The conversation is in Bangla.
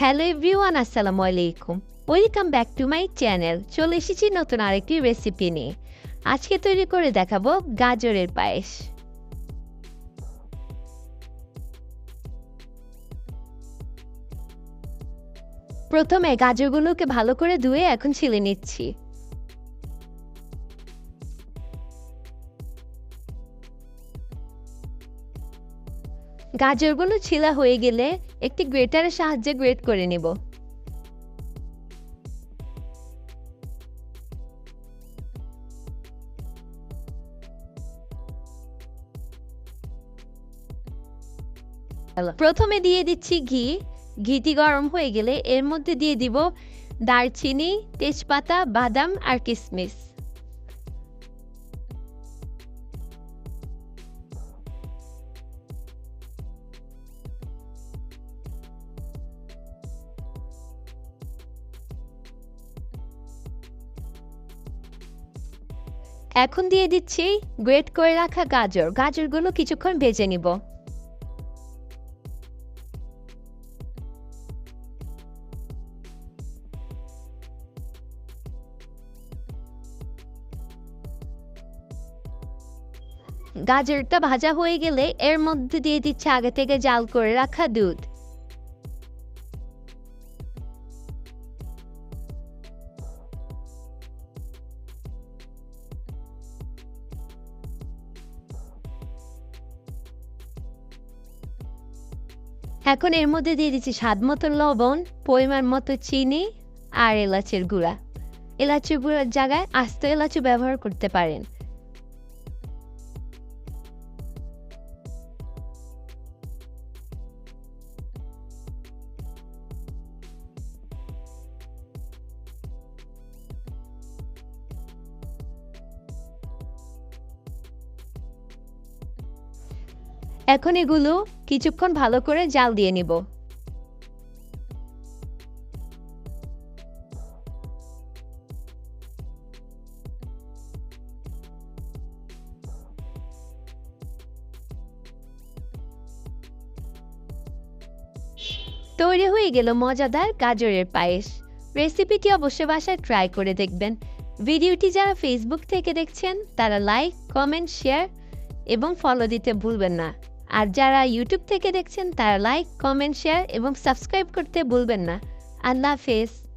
হ্যালো এভরিওয়ান আসসালামু আলাইকুম welcome back to my channel চলে এসেছি নতুন আরেকটি রেসিপি নিয়ে। আজকে তৈরি করে দেখাবো গাজরের পায়েস। প্রথমে গাজরগুলোকে ভালো করে ধুয়ে এখন ছিলে নিচ্ছি। গাজরগুলো ছিলা হয়ে গেলে একটি গ্রেটারের সাহায্যে গ্রেট করে নেব। প্রথমে দিয়ে দিচ্ছি ঘি। ঘিটি গরম হয়ে গেলে এর মধ্যে দিয়ে দিব দারচিনি, তেজপাতা, বাদাম আর কিশমিশ এখন দিয়ে দিচ্ছি গ্রেট করে রাখা গাজর। গাজরগুলো কিছুক্ষণ ভেজে নিব। গাজরটা ভাজা হয়ে গেলে এর মধ্যে দিয়ে দিচ্ছে আগে থেকে জাল করে রাখা দুধ। এখন এর মধ্যে দিয়ে দিচ্ছি স্বাদ মতো লবণ, পরিমাণ মতো চিনি আর এলাচের গুঁড়া। এলাচের গুঁড়ার জায়গায় আস্ত এলাচি ব্যবহার করতে পারেন। এখন এগুলো কিছুক্ষণ ভালো করে জাল দিয়ে নিব। তৈরি হয়ে গেল মজাদার গাজরের পায়েস। রেসিপিটি অবশ্যই বাসায় ট্রাই করে দেখবেন। ভিডিওটি যারা ফেসবুক থেকে দেখছেন, তারা লাইক, কমেন্ট, শেয়ার এবং ফলো দিতে ভুলবেন না। আর যারা ইউটিউব থেকে দেখছেন, তারা লাইক কমেন্ট শেয়ার এবং সাবস্ক্রাইব করতে ভুলবেন না। আল্লাহ হাফেজ।